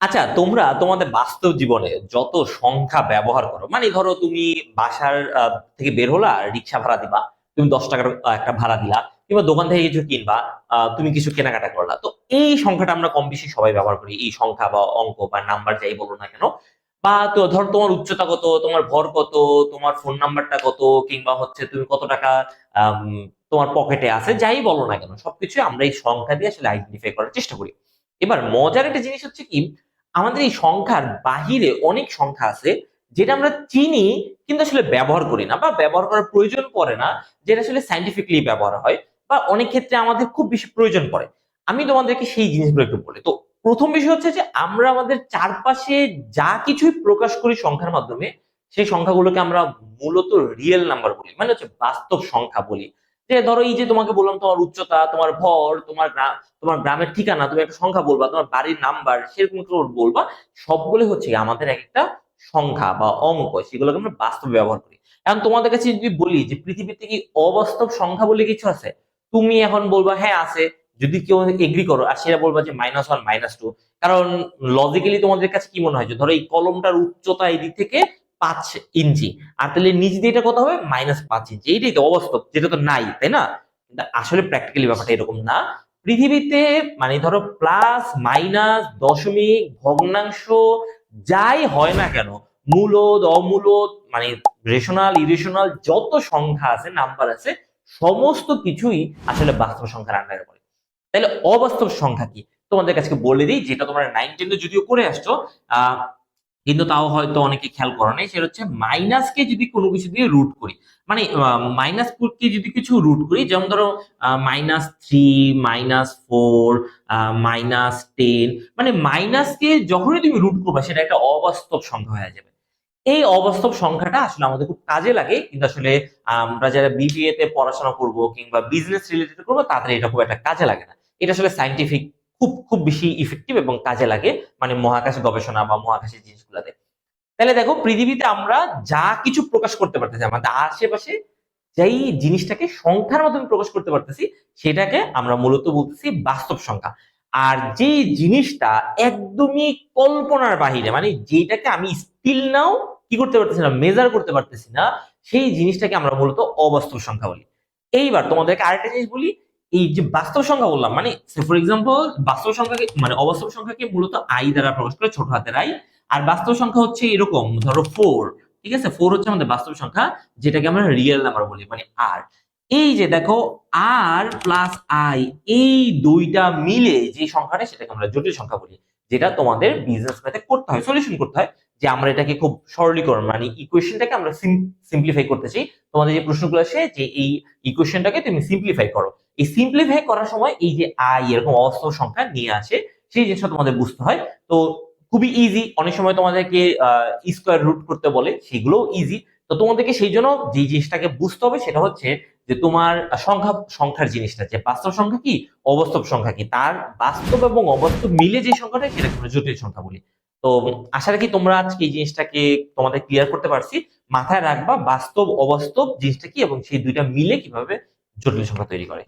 আচ্ছা তোমরা তোমাদের বাস্তব জীবনে যত সংখ্যা ব্যবহার করো মানে ধরো তুমি বাসার থেকে বের হলা, রিক্সা ভাড়া দিবা, তুমি দশ টাকার একটা ভাড়া দিলা, কিংবা দোকান থেকে কিছু কিনবা তুমি কিছু কেনাকাটা করলা। তো এই সংখ্যাটা আমরা কম বেশি সবাই ব্যবহার করি, এই সংখ্যা বা অঙ্ক বা নাম্বার যাই বলো না কেন। বা তো ধর তোমার উচ্চতা কত, তোমার ভর কত, তোমার ফোন নাম্বারটা কত, কিংবা হচ্ছে তুমি কত টাকা তোমার পকেটে আছে, যাই বলো না কেন সবকিছু আমরা এই সংখ্যা দিয়ে আসলে আইডেন্টিফাই করার চেষ্টা করি। এবার মজার একটা জিনিস হচ্ছে কি আমাদের এই সংখ্যার বাহিরে অনেক সংখ্যা আছে, যেটা আমরা চিনি কিন্তু আসলে ব্যবহার করি না বা ব্যবহার করার প্রয়োজন পড়ে না, যেটা আসলে সাইন্টিফিকলি ব্যবহার হয় বা অনেক ক্ষেত্রে আমাদের খুব বেশি প্রয়োজন পড়ে। আমি তোমাদেরকে সেই জিনিসগুলো একটু বলি। তো প্রথম বিষয় হচ্ছে যে আমরা আমাদের চারপাশে যা কিছুই প্রকাশ করি সংখ্যার মাধ্যমে, সেই সংখ্যাগুলোকে আমরা মূলত রিয়েল নাম্বার বলি মানে হচ্ছে বাস্তব সংখ্যা বলি। যে ধরো এই যে তোমাকে বললাম তোমার উচ্চতা, তোমার ভর, তোমার তোমার গ্রামের ঠিকানা, তুমি একটা সংখ্যা বলবা, তোমার বাড়ির নাম্বার সেরকম বলবা সবগুলো হচ্ছে আমাদের এক একটা সংখ্যা বা অঙ্ক, সেগুলোকে আমরা বাস্তবে ব্যবহার করি। এখন তোমাদের কাছে যদি বলি যে পৃথিবীতে কি অবাস্তব সংখ্যা বলে কিছু আছে? তুমি এখন বলবা হ্যাঁ আছে। যদি কেউ এগ্রি করো, আর সেটা বলবা যে মাইনাস ওয়ান মাইনাস টু কারণ লজিক্যালি তোমাদের কাছে কি মনে হয়? যে ধরো এই কলমটার উচ্চতা এই দিক থেকে পাঁচ ইঞ্চি। আর তাহলে নিচ দিয়ে এটা কত হবে? মাইনাস পাঁচ ইঞ্চি। এইটাই তো অবাস্তব, যেটা তো নাই, তাই না? কিন্তু আসলে প্র্যাকটিক্যালি ব্যাপারটা এরকম না। পৃথিবীতে মানে ধরো প্লাস মাইনাস দশমিক, ভগ্নাংশ, যাই হয় না কেন, মূলদ, অমূলদ মানে রেশনাল ইরেশনাল যত সংখ্যা আছে নাম্বার আছে, সমস্ত কিছুই আসলে বাস্তব সংখ্যার আন্ডারে পড়ে তাহলে অবাস্তব সংখ্যা কি? তোমাদের কাছে বলে দিই, যেটা তোমরা নাইন টেনে যদিও করে আসছো, আহ কিন্তু তাও হয়তো অনেকে খেয়াল করে নাই, সেটা হচ্ছে মাইনাসকে যদি কোনো কিছু দিয়ে রুট করি মানে মাইনাস কে যদি কিছু রুট করি, যেমন ধরো minus three minus four minus ten মানে মাইনাসকে যখনই তুমি রুট করবে, সেটা একটা অবাস্তব সংখ্যা হয়ে যাবে। এই অবাস্তব সংখ্যাটা আসলে আমাদের খুব কাজে লাগে, কিন্তু আসলে আমরা যারা বিবিএ তে পড়াশোনা করব কিংবা বিজনেস রিলেটেড করব, তাদের এটা খুব একটা কাজে লাগে না। এটা আসলে সাইন্টিফিক খুব খুব বেশি ইফেক্টিভ এবং কাজে লাগে মানে মহাকাশ গবেষণা বা মহাকাশের জিনিসগুলোতে। তাহলে দেখো, পৃথিবীতে আমরা যা কিছু প্রকাশ করতে পারতেছি, আমাদের আশেপাশে যেই জিনিসটাকে সংখ্যার মাধ্যমে প্রকাশ করতে পারতেছি, সেটাকে আমরা মূলত বলতেছি বাস্তব সংখ্যা। আর যে জিনিসটা একদমই কল্পনার বাহিরে মানে যেটাকে আমি স্টিল নাও কি করতে পারতেছি না মেজার করতে পারতেছি না, সেই জিনিসটাকে আমরা মূলত অবাস্তব সংখ্যা বলি। এইবার তোমাদেরকে আরেকটা জিনিস বলি এই যে বাস্তব সংখ্যা বললাম মানে ফর এক্সাম্পল বাস্তব সংখ্যাকে মানে অবাস্তব সংখ্যাকে মূলত আই দ্বারা প্রকাশ করে ছোট হাতের আই আর বাস্তব সংখ্যা হচ্ছে এরকম, ধরো ফোর ঠিক আছে? ফোর হচ্ছে আমাদের বাস্তব সংখ্যা, যেটাকে আমরা রিয়েল নাম্বার বলি মানে আর এই যে দেখো আর প্লাস আই এই দুইটা মিলে যে সংখ্যাটা, সেটাকে আমরা জটিল সংখ্যা বলি, যেটা তোমাদের বিজনেস ম্যাথে করতে হয় সলিউশন করতে হয়, যে আমরা এটাকে খুব সরলীকরণ মানে ইকুয়েশনটাকে আমরা সিম্পলিফাই করতে চাই। তোমাদের যে প্রশ্নগুলো আসে, যে এই ইকুয়েশনটাকে তুমি সিম্পলিফাই করো। এই সিম্পলিফাই করার সময় এই যে আই এরকম অবাস্তব সংখ্যা নিয়ে আসে, সেই জিনিসটা তোমাদের বুঝতে হয়। তো খুবই ইজি অনেক সময় তোমাদেরকে স্কোয়ার রুট করতে বলে, সেগুলোও ইজি তো তোমাদেরকে সেই জন্য যে জিনিসটাকে বুঝতে হবে সেটা হচ্ছে যে তোমার সংখ্যা, সংখ্যার জিনিসটা, যে বাস্তব সংখ্যা কি, অবাস্তব সংখ্যা কি, তার বাস্তব এবং অবাস্তব মিলে যে সংখ্যাটা, সেটাকে আমরা জটিল সংখ্যা বলি। তো আশা রাখি তোমরা আজকে এই জিনিসটাকে তোমাদের ক্লিয়ার করতে পারছি। মাথায় রাখবা বাস্তব, অবাস্তব জিনিসটা কি এবং সেই দুইটা মিলে কীভাবে জটিল সংখ্যা তৈরি করে।